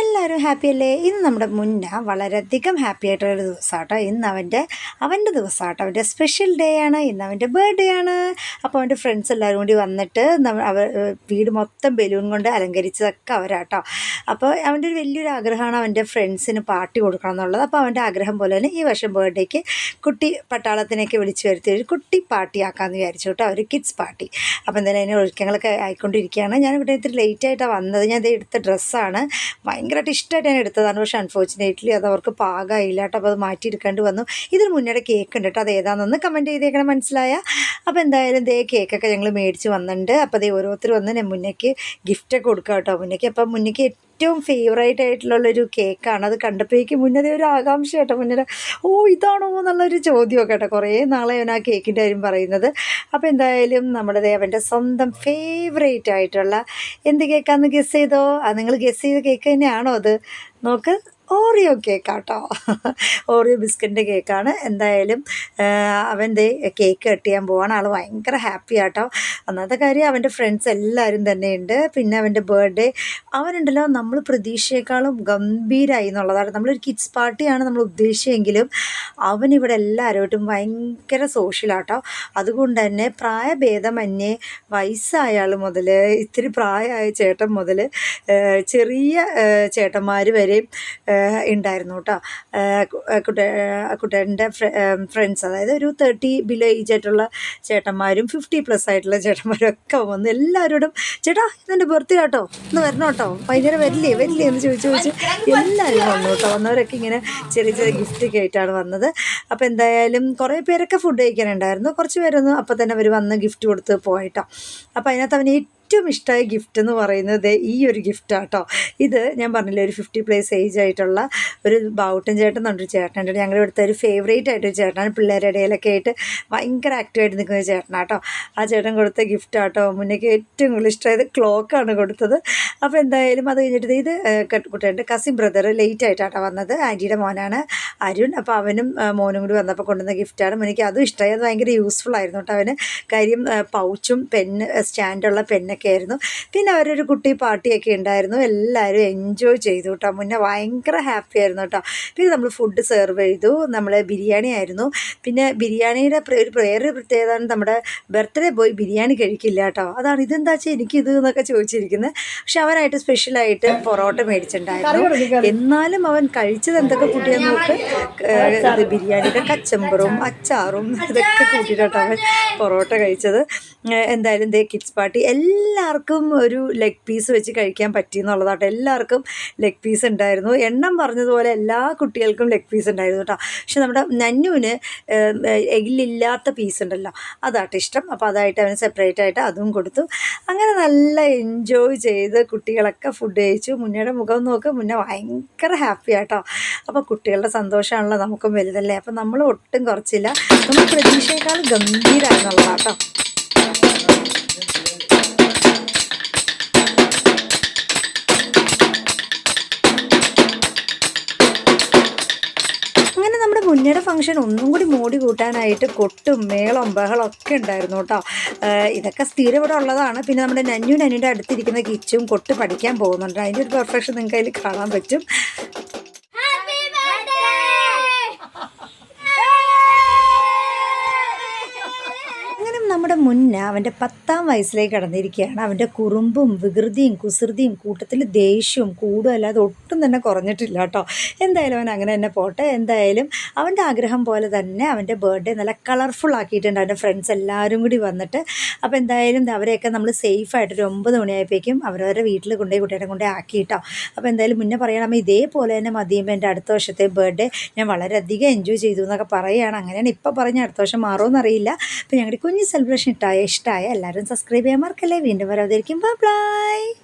എല്ലാവരും ഹാപ്പി അല്ലേ? ഇന്ന് നമ്മുടെ മുന്ന വളരെയധികം ഹാപ്പി ആയിട്ടുള്ളൊരു ദിവസമാട്ടോ ഇന്ന് അവന്റെ അവന്റെ ദിവസമാട്ടോ അവന്റെ സ്പെഷ്യൽ ഡേ ആണ്. ഇന്ന് അവന്റെ ബർത്ത്ഡേ ആണ്. അപ്പോൾ അവന്റെ ഫ്രണ്ട്സ് എല്ലാവരും കൂടി വന്നിട്ട് അവർ വീട് മൊത്തം ബലൂൺ കൊണ്ട് അലങ്കരിച്ചതൊക്കെ അവരാട്ടോ. അപ്പോൾ അവന്റെ ഒരു വലിയൊരു ആഗ്രഹമാണ് അവന്റെ ഫ്രണ്ട്സിന് പാർട്ടി കൊടുക്കണം എന്നുള്ളത്. അപ്പോൾ അവന്റെ ആഗ്രഹം പോലെ തന്നെ ഈ വർഷം ബർത്ത്ഡേക്ക് കുട്ടി പട്ടാളത്തിനൊക്കെ വിളിച്ചു വരുത്തി ഒരു കുട്ടി പാർട്ടി ആക്കാമെന്ന് വിചാരിച്ചു കേട്ടോ. ഒരു കിഡ്സ് പാർട്ടി അപ്പോൾ എന്തായാലും അതിന് ഒരുക്കങ്ങളൊക്കെ ആയിക്കൊണ്ടിരിക്കുകയാണ്. ഞാൻ ഇവിടെ ഇത്തിരി ലേറ്റായിട്ടാണ് വന്നത്. ഞാൻ ഇത് എടുത്ത ഡ്രസ്സാണ് ഭയങ്കരമായിട്ട് ഇഷ്ടമായിട്ട് ഞാൻ എടുത്തതാണ്. പക്ഷെ അൺഫോർച്ചുനേറ്റ്ലി അത് അവർക്ക് പാകമായില്ല കേട്ടോ. അപ്പോൾ അത് മാറ്റിയെടുക്കേണ്ടി വന്നു. ഇതിന് മുന്നേ കേക്ക് ഉണ്ട് കേട്ടോ. അത് ഏതാണെന്നൊന്ന് കമന്റ് ചെയ്തേക്കണം മനസ്സിലായ? അപ്പോൾ എന്തായാലും ദേ കേക്കൊക്കെ ഞങ്ങൾ മേടിച്ച് വന്നിട്ടുണ്ട്. അപ്പോൾ ദേ ഓരോരുത്തർ വന്ന് മുന്നേക്ക് ഗിഫ്റ്റൊക്കെ കൊടുക്കാം കേട്ടോ. മുന്നേക്ക് അപ്പം മുന്നേക്ക് ഏറ്റവും ഫേവറേറ്റ് ആയിട്ടുള്ളൊരു കേക്കാണ് അത് കണ്ടപ്പോഴേക്ക് മുന്നേ ഒരു ആകാംക്ഷ കേട്ടോ. മുന്നേ ഓ ഇതാണോ? എന്നുള്ളൊരു ചോദ്യമൊക്കെ കേട്ടോ. കുറേ നാളെ അവൻ ആ കേക്കിന്റെ കാര്യം പറയുന്നത്. അപ്പോൾ എന്തായാലും നമ്മുടെ ദേവന്റെ സ്വന്തം ഫേവറേറ്റ് ആയിട്ടുള്ള എന്ത് കേക്കാന്ന് ഗസ് ചെയ്തോ? ആ നിങ്ങൾ ഗസ് ചെയ്ത കേക്ക് തന്നെയാണോ അത്? നോക്ക്. ഓറിയോ കേക്ക് കേക്കാട്ടോ. ഓറിയോ ബിസ്ക്കറ്റിന്റെ കേക്കാണ്. എന്തായാലും അവന്റെ കേക്ക് കട്ട് ചെയ്യാൻ പോവാണ്. ആൾ ഭയങ്കര ഹാപ്പി ആട്ടോ. അന്നത്തെ കാര്യം അവന്റെ ഫ്രണ്ട്സ് എല്ലാവരും തന്നെയുണ്ട്. പിന്നെ അവന്റെ ബർത്ത്ഡേ. അവനുണ്ടല്ലോ നമ്മൾ പ്രതീക്ഷയെക്കാളും ഗംഭീരമായി എന്നുള്ളതാണ്. നമ്മളൊരു കിഡ്സ് പാർട്ടിയാണ് നമ്മൾ ഉദ്ദേശിച്ചെങ്കിലും അവനിവിടെ എല്ലാവരോട്ടും ഭയങ്കര സോഷ്യലാട്ടോ അതുകൊണ്ട് തന്നെ പ്രായഭേദമന്യേ വയസ്സായ ആൾ മുതൽ ഇത്തിരി പ്രായമായ ചേട്ടൻ മുതൽ ചെറിയ ചേട്ടന്മാർ വരെയും ഉണ്ടായിരുന്നു കേട്ടോ. കുട്ട കുട്ടേന്റെ ഫ്രണ്ട്സ് അതായത് ഒരു തേർട്ടി ബിലോ ഏജ് ആയിട്ടുള്ള ചേട്ടന്മാരും ഫിഫ്റ്റി പ്ലസ് ആയിട്ടുള്ള ചേട്ടന്മാരും ഒക്കെ വന്ന് എല്ലാവരോടും ചേട്ടാ ഇതെന്റെ ബർത്ത്ഡേ കേട്ടോ ഇന്ന് വരണം കേട്ടോ വൈകുന്നേരം വരില്ലേ? വരില്ലേ? എന്ന് ചോദിച്ചു ചോദിച്ച് എല്ലാവരും വന്നു കേട്ടോ. വന്നവരൊക്കെ ഇങ്ങനെ ചെറിയ ചെറിയ ഗിഫ്റ്റ് ഒക്കെ ആയിട്ടാണ് വന്നത്. അപ്പോൾ എന്തായാലും കുറേ പേരൊക്കെ ഫുഡ് കഴിക്കാനുണ്ടായിരുന്നു. കുറച്ച് പേരൊന്നും അപ്പോൾ തന്നെ അവർ വന്ന് ഗിഫ്റ്റ് കൊടുത്ത് പോയിട്ടോ. അപ്പോൾ അതിനകത്ത് അവന് ഏറ്റവും ഇഷ്ടമായ ഗിഫ്റ്റ് എന്ന് പറയുന്നത് ഈ ഒരു ഗിഫ്റ്റാട്ടോ ഇത് ഞാൻ പറഞ്ഞില്ലേ ഒരു ഫിഫ്റ്റി പ്ലസ് ഏജ് ആയിട്ടുള്ള ഒരു ബൗട്ടൻ ചേട്ടൻ എന്നൊരു ചേട്ടനുണ്ട് ഞങ്ങളുടെ ഇവിടുത്തെ ഒരു ഫേവറേറ്റ് ആയിട്ടൊരു ചേട്ടനാണ്. പിള്ളേരുടെ ഇടയിലൊക്കെ ആയിട്ട് ഭയങ്കര ആക്റ്റീവായിട്ട് നിൽക്കുന്ന ചേട്ടനാട്ടോ. ആ ചേട്ടൻ കൊടുത്ത ഗിഫ്റ്റാട്ടോ മുന്നേക്ക് ഏറ്റവും കൂടുതൽ ഇഷ്ടമായത് ക്ലോക്കാണ് കൊടുത്തത്. അപ്പോൾ എന്തായാലും അത് കഴിഞ്ഞിട്ട് ഇത് കുട്ടിയുടെ കസിൻ ബ്രദർ ലേറ്റ് ആയിട്ടാട്ടോ വന്നത്. ആന്റിയുടെ മോനാണ്. അരുൺ അപ്പോൾ അവനും മോനും കൂടി വന്നപ്പോൾ കൊണ്ടുവന്ന ഗിഫ്റ്റാണ് എനിക്ക് അതും ഇഷ്ടമായി അത് ഭയങ്കര യൂസ്ഫുൾ ആയിരുന്നു കേട്ടോ അവന്. കാര്യം പൗച്ചും പെണ്ണ് സ്റ്റാൻഡുള്ള പെന്നൊക്കെ ആയിരുന്നു. പിന്നെ അവരൊരു കുട്ടി പാർട്ടിയൊക്കെ ഉണ്ടായിരുന്നു. എല്ലാവരും എൻജോയ് ചെയ്തു കേട്ടോ മുന്നേ ഭയങ്കര ഹാപ്പി ആയിരുന്നു കേട്ടോ പിന്നെ നമ്മൾ ഫുഡ് സെർവ് ചെയ്തു. നമ്മൾ ബിരിയാണി ആയിരുന്നു. പിന്നെ ബിരിയാണിയുടെ ഒരു വേറൊരു പ്രത്യേകത നമ്മുടെ ബർത്ത്ഡേ ബോയ് ബിരിയാണി കഴിക്കില്ല കേട്ടോ അതാണ് ഇതെന്താ വെച്ചാൽ എനിക്കിത് എന്നൊക്കെ ചോദിച്ചിരിക്കുന്നത് പക്ഷെ അവനായിട്ട് സ്പെഷ്യലായിട്ട് പൊറോട്ട മേടിച്ചിട്ടുണ്ടായിരുന്നു എന്നാലും അവൻ കഴിച്ചത് എന്തൊക്കെ കുട്ടിയെന്ന് നോക്ക്. ഇത് ബിരിയാണിയുടെ കച്ചമ്പറും അച്ചാറും ഇതൊക്കെ കൂട്ടിയിട്ടാണ് അവൻ പൊറോട്ട കഴിച്ചത്. എന്തായാലും ദേ കിഡ്സ് പാർട്ടി എല്ലാവർക്കും ഒരു ലെഗ് പീസ് വെച്ച് കഴിക്കാൻ പറ്റി എന്നുള്ളതാട്ടോ എല്ലാവർക്കും ലെഗ് പീസ് ഉണ്ടായിരുന്നു. എണ്ണം പറഞ്ഞതുപോലെ എല്ലാ കുട്ടികൾക്കും ലെഗ് പീസ് ഉണ്ടായിരുന്നു കേട്ടോ. പക്ഷെ നമ്മുടെ നന്നുവിന് എഗ്ഗിലില്ലാത്ത പീസ് ഉണ്ടല്ലോ. അതാട്ടോ ഇഷ്ടം. അപ്പോൾ അതായിട്ട് അവന് സെപ്പറേറ്റ് ആയിട്ട് അതും കൊടുത്തു. അങ്ങനെ നല്ല എൻജോയ് ചെയ്ത് കുട്ടികളൊക്കെ ഫുഡ് കഴിച്ചു. മുന്നേടെ മുഖം നോക്ക്. മുന്നേ ഭയങ്കര ഹാപ്പി ആട്ടോ. അപ്പോൾ കുട്ടികളുടെ സന്തോഷമാണല്ലോ നമുക്കും വലുതല്ലേ? അപ്പം നമ്മൾ ഒട്ടും കുറച്ചില്ല. നമ്മൾ പ്രതീക്ഷയേക്കാൾ ഗംഭീരമായിരുന്നുള്ളതാട്ടോ കേട്ടോ മുന്നേടെ ഫംഗ്ഷൻ ഒന്നും കൂടി മോടി കൂട്ടാനായിട്ട് കൊട്ടും മേളം ബഹളം ഒക്കെ ഉണ്ടായിരുന്നു കേട്ടോ. ഇതൊക്കെ സ്ഥിരം ഇവിടെ ഉള്ളതാണ്. പിന്നെ നമ്മുടെ നന്നു നനുവിന്റെ അടുത്തിരിക്കുന്ന കിച്ചും കൊട്ട് പഠിക്കാൻ പോകുന്നുണ്ട്. അതിന്റെ ഒരു പെർഫെക്ഷൻ നിങ്ങൾക്ക് അതിൽ കാണാൻ പറ്റും Happy birthday! അങ്ങനെ നമ്മുടെ മുന്ന അവന്റെ പത്താം വയസ്സിലേക്ക് കടന്നിരിക്കുകയാണ്. അവന്റെ കുറുമ്പും വികൃതിയും കുസൃതിയും കൂട്ടത്തിൽ ദേഷ്യവും കൂടും അല്ലാതെ ഒട്ടും തന്നെ കുറഞ്ഞിട്ടില്ല കേട്ടോ. എന്തായാലും അവൻ അങ്ങനെ തന്നെ പോട്ടെ. എന്തായാലും അവന്റെ ആഗ്രഹം പോലെ തന്നെ അവന്റെ ബർത്ത്ഡേ നല്ല കളർഫുൾ ആക്കിയിട്ടുണ്ട് അവന്റെ ഫ്രണ്ട്സ് എല്ലാവരും കൂടി വന്നിട്ട്. അപ്പോൾ എന്തായാലും അവരെയൊക്കെ നമ്മൾ സേഫായിട്ട് ഒരു ഒമ്പത് മണിയായപ്പോഴേക്കും അവരവരുടെ വീട്ടിൽ കൊണ്ടുപോയി കുട്ടിയുടെ ആക്കി കേട്ടോ അപ്പോൾ എന്തായാലും മുന്നേ പറയണം ഇതേപോലെ തന്നെ മതിയുമ്പോൾ എന്റെ അടുത്ത വർഷത്തെ ബർത്ത്ഡേ ഞാൻ വളരെയധികം എൻജോയ് ചെയ്തു എന്നൊക്കെ പറയുകയാണ്. അങ്ങനെയാണ് ഇപ്പോൾ പറഞ്ഞ അടുത്ത വർഷം മാറുമെന്നറിയില്ല അപ്പോൾ ഞങ്ങളുടെ കുഞ്ഞ് സെലിബ്രേഷൻ ഇട്ടായ ഇഷ്ടമായ എല്ലാവരും സബ്സ്ക്രൈബ് ചെയ്യാൻ മറക്കല്ലേ. വീണ്ടും വരാതിരിക്കും ബൈ